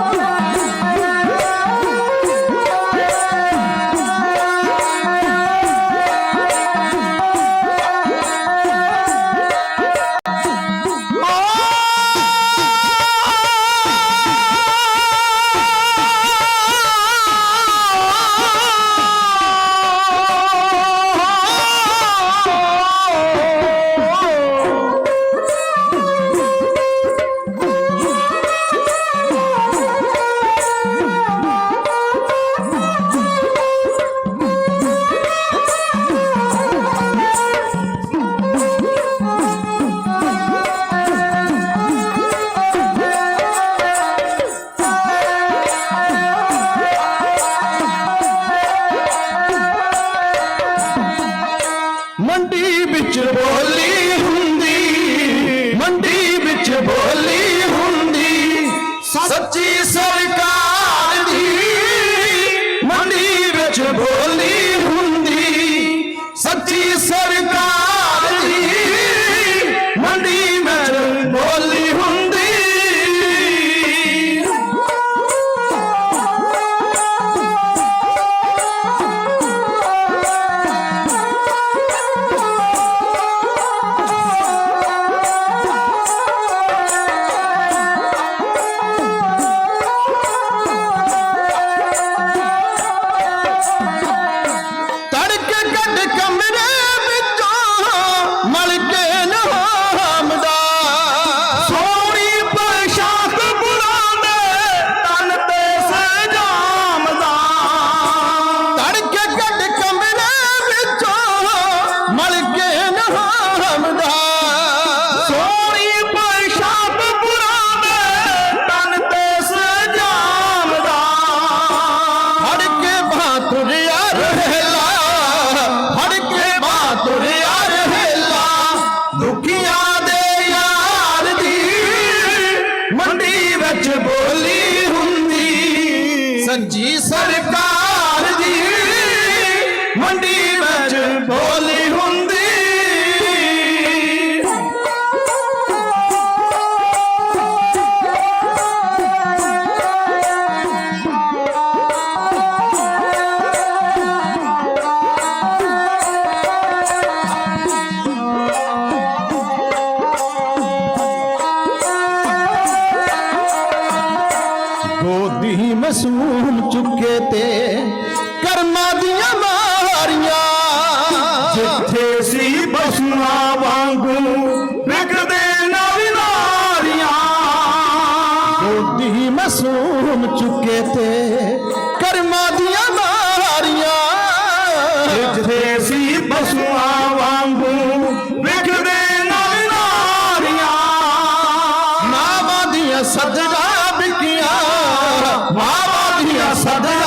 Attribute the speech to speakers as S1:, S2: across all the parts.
S1: 包 子 বল Molly. Singh ji ਸਰਕਾਰ ਦੀ ਮੰਡੀ ਵਿੱਚ ਬੋਲੀ ਜਿੱਥੇ ਸੀ ਬਸਨਾ ਵਾਂਗੂ ਵਿਕਦੇ ਨਾਰੀਆਂ। ਗੋਦੀ ਮਸੂਮ ਚੁੱਕੇ ਤੇ ਕਰਮਾਂ ਦੀਆਂ ਨਾਰੀਆਂ। ਜਿੱਥੇ ਸੀ ਬਸਨਾ ਵਾਂਗੂ ਵਿਕਦੇ ਨਾਰੀਆਂ। ਮਾਵਾਂ ਦੀਆਂ ਸਦਕਾ ਬਿਕੀਆਂ ਮਾਵਾਂ ਦੀਆਂ ਸਦਕਾ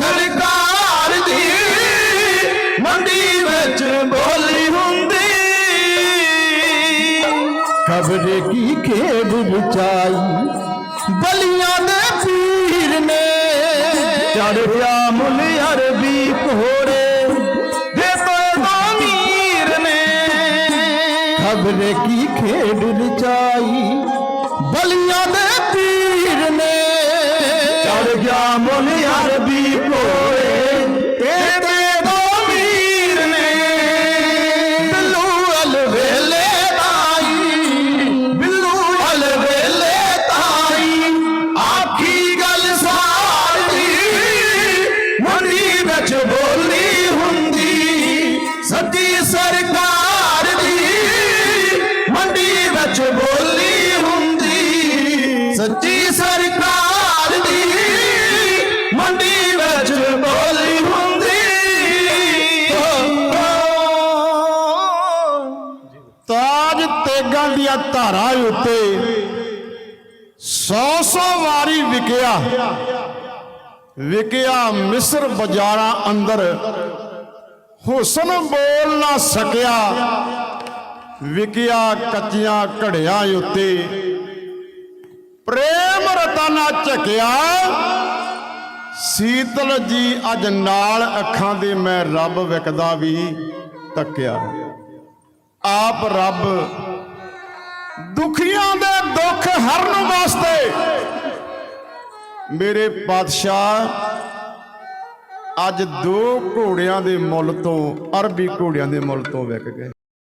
S1: ਸਰਕਾਰ ਦੀ ਮੰਡੀ ਵਿੱਚ ਬੋਲੀ ਹੁੰਦੀ। ਖਬਰ ਕੀ ਖੇਡ ਵਿਚਾਈ ਬਲੀਆਂ ਦੇ ਪੀਰ ਨੇ। ਚੜਿਆ ਮੁੱਲ ਅਰਬੀ ਕੋਰੇ ਖਬਰ ਕੀ ਖੇਡ ਰਚਾਈ? ਬਲੀਆਂ ਦੇ ਗਿਆ ਮੁੱਲ ਅਰਬੀ ਕੋਏ ਤੇਰੇ ਦੋ ਨੇ। ਬਿੱਲੂ ਅਲਵੇਲੇ ਤਾਈ, ਬਿੱਲੂ ਅਲਵੇਲੇ ਤਾਈ, ਆਖੀ ਗੱਲ ਸਾਰੀ। ਮੰਡੀ ਵਿੱਚ ਬੋਲੀ ਹੁੰਦੀ, ਸੱਚੀ ਸਰਕਾਰ ਤੇਗਾਂ ਦੀਆਂ ਉੱਤੇ ਸੌ ਸੌ ਵਾਰੀ ਵਿਕਿਆ। ਵਿਕਿਆ ਮਿਸਰ ਬਾਜ਼ਾਰਾਂ ਅੰਦਰ। ਹੁਸਨ ਬੋਲ ਨਾ ਸਕਿਆ। ਵਿਕਿਆ ਕੱਚੀਆਂ ਘੜਿਆਂ ਉੱਤੇ। ਪ੍ਰੇਮ ਰਤਨਾ ਝਕਿਆ। ਸੀਤਲ ਜੀ ਅੱਜ ਨਾਲ ਅੱਖਾਂ ਦੇ ਮੈਂ ਰੱਬ ਵਿਕਦਾ ਵੀ ਤੱਕਿਆ ਆਪ ਰੱਬ ਦੁਖੀਆਂ ਦੇ ਦੁੱਖ ਹਰਨ ਵਾਸਤੇ ਮੇਰੇ ਪਾਤਸ਼ਾਹ, ਅੱਜ ਦੋ ਘੋੜਿਆਂ ਦੇ ਮੁੱਲ ਤੋਂ, ਅਰਬੀ ਘੋੜਿਆਂ ਦੇ ਮੁੱਲ ਤੋਂ ਵਿਕ ਗਏ।